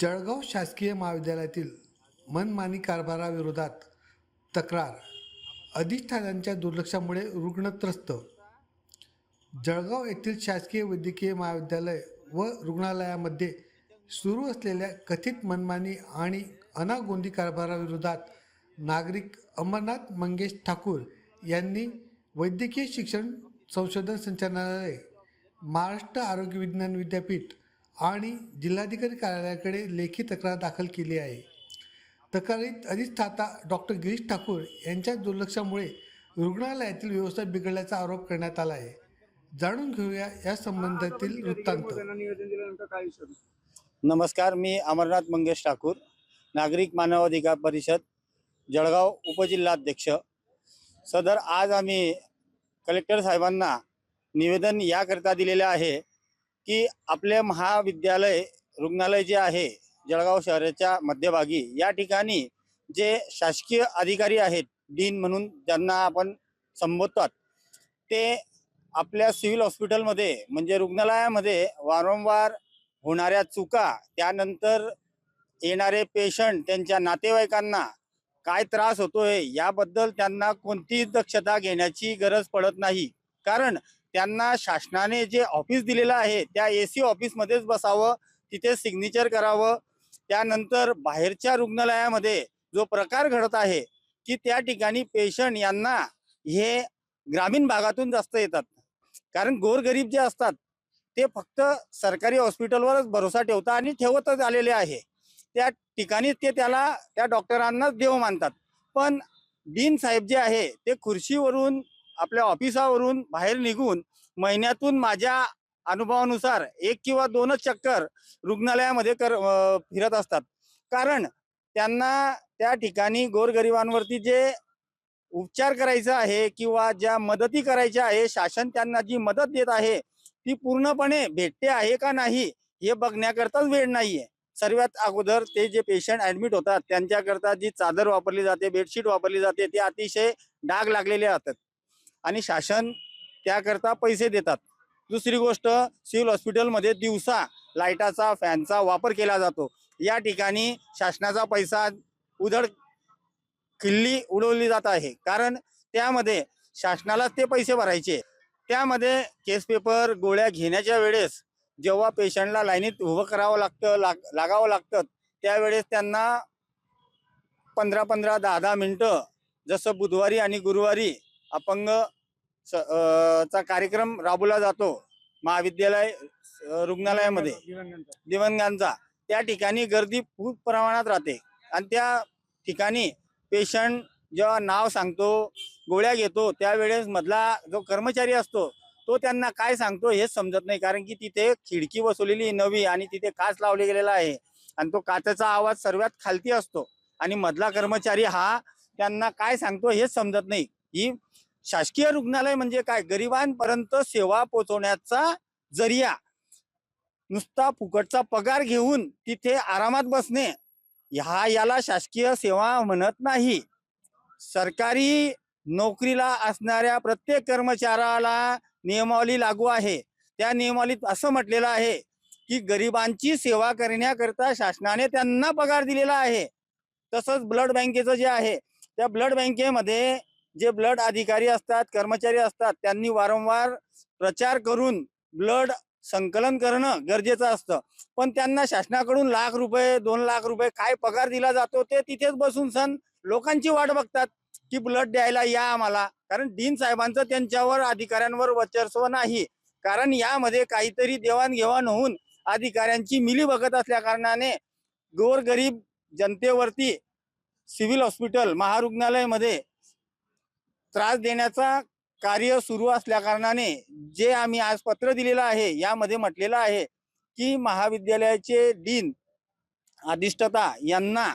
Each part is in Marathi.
जळगाव शासकीय महाविद्यालयातील मनमानी कारभाराविरोधात तक्रार. अधिष्ठानांच्या दुर्लक्षामुळे रुग्णत्रस्त. जळगाव येथील शासकीय वैद्यकीय महाविद्यालय व रुग्णालयामध्ये सुरू असलेल्या कथित मनमानी आणि अनागोंदी कारभाराविरोधात नागरिक अमरनाथ मंगेश ठाकूर यांनी वैद्यकीय शिक्षण संशोधन संचालनालय महाराष्ट्र आरोग्य विज्ञान विद्यापीठ आणि जिल्हाधिकारी कार्यालयाकडे लेखी तक्रार दाखल केली आहे. तक्रारीत अधिष्ठाता डॉक्टर गिरीश ठाकूर यांच्या दुर्लक्षामुळे रुग्णालयातील व्यवस्था बिघडल्याचा आरोप करण्यात आला आहे. जाणून घेऊया या संबंधातील वृत्तांत. नमस्कार मी अमरनाथ मंगेश ठाकूर नागरिक मानवाधिकार परिषद जळगाव उपजिल्हाध्यक्ष. सदर आज आम्ही कलेक्टर साहेबांना निवेदन याकरिता दिलेले आहे की आपले महाविद्यालय रुग्णालय जे आहे जळगाव शहराच्या मध्यभागी या ठिकाणी जे शासकीय अधिकारी आहेत डीन म्हणून ज्यांना आपण संबोधतात ते आपल्या सिव्हिल हॉस्पिटलमध्ये म्हणजे रुग्णालयामध्ये वारंवार होणाऱ्या चुका त्यानंतर येणारे पेशंट त्यांच्या नातेवाईकांना काय त्रास होतोय याबद्दल त्यांना कोणतीही दक्षता घेण्याची गरज पडत नाही. कारण त्यांना शासनाने जे ऑफिस दिलेलं आहे त्या ए सी ऑफिसमध्येच बसावं तिथे सिग्नेचर करावं. त्यानंतर बाहेरच्या रुग्णालयामध्ये जो प्रकार घडत आहे की त्या ठिकाणी पेशंट यांना हे ग्रामीण भागातून जास्त येतात. कारण गोरगरीब जे असतात ते फक्त सरकारी हॉस्पिटलवरच भरोसा ठेवतात आणि ठेवतच आलेले आहे. त्या ठिकाणी ते त्याला त्या डॉक्टरांनाच देव मानतात. पण डीन साहेब जे आहे ते खुर्शीवरून आपल्या ऑफिसावरून बाहेर निघून महिन्यातून माझ्या अनुभवानुसार एक किंवा दोनच चक्कर रुग्णालयामध्ये कर फिरत असतात. कारण त्यांना त्या ठिकाणी गोरगरिबांवरती जे उपचार करायचा आहे किंवा ज्या मदती करायच्या आहे शासन त्यांना जी मदत देत आहे ती पूर्णपणे भेटते आहे का नाही हे बघण्याकरताच वेळ नाहीये. सर्वात अगोदर ते जे पेशंट ऍडमिट होतात त्यांच्याकरता जी चादर वापरली जाते बेडशीट वापरली जाते ते अतिशय डाग लागलेले असतात. आणि शासन त्याकरता पैसे देतात. दुसरी गोष्ट सिव्हिल हॉस्पिटलमध्ये दिवसा लाईटाचा फॅनचा वापर केला जातो. या ठिकाणी शासनाचा पैसा उधड खिल्ली उडवली जात आहे. कारण त्यामध्ये शासनालाच ते पैसे भरायचे. त्यामध्ये केस पेपर गोळ्या घेण्याच्या वेळेस जेव्हा पेशंटला लाईनीत उभं करावं लागतं लाग लागावं लागतं त्यावेळेस त्यांना पंधरा पंधरा दहा दहा मिनटं जसं बुधवारी आणि गुरुवारी अपंग चा कार्यक्रम राबवला जातो महाविद्यालय रुग्णालयामध्ये. दिवंगांचा त्या ठिकाणी गर्दी खूप प्रमाणात राहते. आणि त्या ठिकाणी पेशंट जेव्हा नाव सांगतो गोळ्या घेतो त्यावेळेस मधला जो कर्मचारी असतो तो त्यांना काय सांगतो हेच समजत नाही. कारण की तिथे खिडकी बसवलेली नवी आणि तिथे काच लावले गेलेला आहे. आणि तो काचेचा आवाज सर्वात खालती असतो. आणि मधला कर्मचारी हा त्यांना काय सांगतो हेच समजत नाही. ही शासकीय रुग्णालय म्हणजे काय? गरिबांपर्यंत सेवा पोहोचवण्याचा जरिया. नुसता फुकटचा पगार घेऊन तिथे आरामात बसणे ह्या याला शासकीय सेवा म्हणत नाही. सरकारी नोकरीला असणाऱ्या प्रत्येक कर्मचाऱ्याला नियमावली लागू आहे. त्या नियमावलीत असं म्हटलेलं आहे की गरिबांची सेवा करण्याकरता शासनाने त्यांना पगार दिलेला आहे. तसंच ब्लड बँकेचं जे आहे त्या ब्लड बँकेमध्ये जे ब्लड अधिकारी असतात कर्मचारी असतात त्यांनी वारंवार प्रचार करून ब्लड संकलन करणं गरजेचं असतं. पण त्यांना शासनाकडून लाख रुपये दोन लाख रुपये काय पगार दिला जातो ते तिथेच बसून सण लोकांची वाट बघतात की ब्लड द्यायला या आम्हाला. कारण डीन साहेबांचं त्यांच्यावर अधिकाऱ्यांवर वर्चस्व नाही. कारण यामध्ये काहीतरी देवाणघेवाण होऊन अधिकाऱ्यांची मिली बघत असल्या कारणाने गोरगरीब जनतेवरती सिव्हिल हॉस्पिटल महारुग्णालयमध्ये त्रास देण्याचा कार्य सुरू असल्या कारणाने जे आम्ही आज पत्र दिलेलं आहे यामध्ये म्हटलेलं आहे की महाविद्यालयाचे डीन अधिष्ठता यांना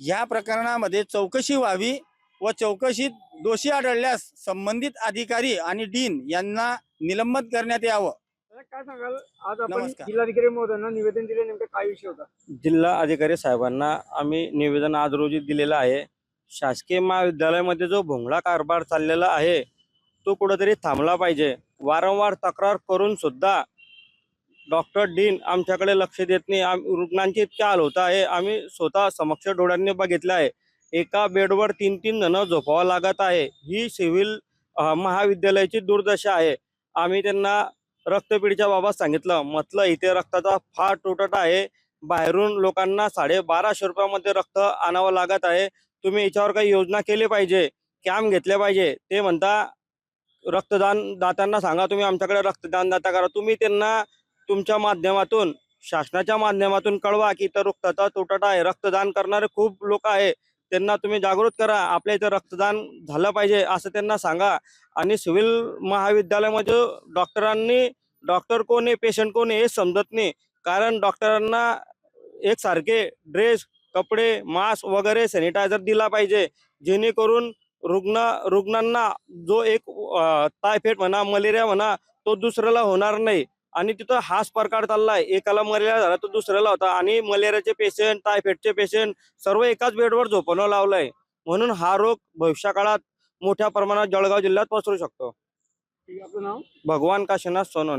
या प्रकरणामध्ये चौकशी व्हावी व चौकशीत दोषी आढळल्यास संबंधित अधिकारी आणि डीन यांना निलंबित करण्यात यावं. काय सांगाल? आज आपण नमस्कार. जिल्हाधिकारी महोदयांना निवेदन दिले नेमकं काय विषय होता? जिल्हा अधिकारी साहेबांना आम्ही निवेदन आज रोजी दिलेलं आहे. शासकीय महाविद्यालयामध्ये जो भोंगळा कारभार चाललेला आहे तो कुठेतरी थांबला पाहिजे. वारंवार तक्रार करून सुद्धा डॉक्टर डीन आमच्याकडे लक्ष देत नाही. आम रुग्णांची इतकी हाल होत आहे. आम्ही स्वतः समक्ष डोळ्यांनी बघितलं आहे. एका बेडवर तीन तीन जण झोपावं लागत आहे. ही सिव्हिल महाविद्यालयाची दुर्दशा आहे. आम्ही त्यांना रक्तपिढीच्या बाबत सांगितलं. म्हटलं इथे रक्ताचा फार तुटत आहे. बाहेरून लोकांना साडेबाराशे रुपयामध्ये रक्त आणावं लागत आहे. तुम्ही याच्यावर काही योजना केली पाहिजे कॅम्प घेतले पाहिजे ते म्हणता रक्तदान दात्यांना सांगा तुम्ही आमच्याकडे रक्तदान दाता करा. तुम्ही त्यांना तुमच्या माध्यमातून शासनाच्या माध्यमातून कळवा की इथं रक्ताचा तुटत आहे. रक्तदान करणारे खूप लोक आहे त्यांना तुम्ही जागृत करा. आपल्या इथं रक्तदान झालं पाहिजे असं त्यांना सांगा. आणि सिव्हिल महाविद्यालयामध्ये डॉक्टरांनी डॉक्टर कोण आहे पेशंट कोण आहे हे समजत नाही. कारण डॉक्टरांना एकसारखे ड्रेस कपडे मास्क वगैरे सॅनिटायझर दिला पाहिजे. जेणेकरून रुग्ण रुग्णांना जो एक अं, टायफॉइड म्हणा मलेरिया म्हणा तो दुसऱ्याला होणार नाही. आणि तिथं हाच प्रकार चाललाय. एकाला मलेरिया झाला तर दुसऱ्याला होता. आणि मलेरियाचे पेशंट टायफॉइडचे पेशंट सर्व एकाच बेडवर झोपवणं लावलंय. म्हणून हा रोग भविष्यकाळात मोठ्या प्रमाणात जळगाव जिल्ह्यात पसरू शकतो. आपलं नाव? भगवान काशीनाथ सोनवणे.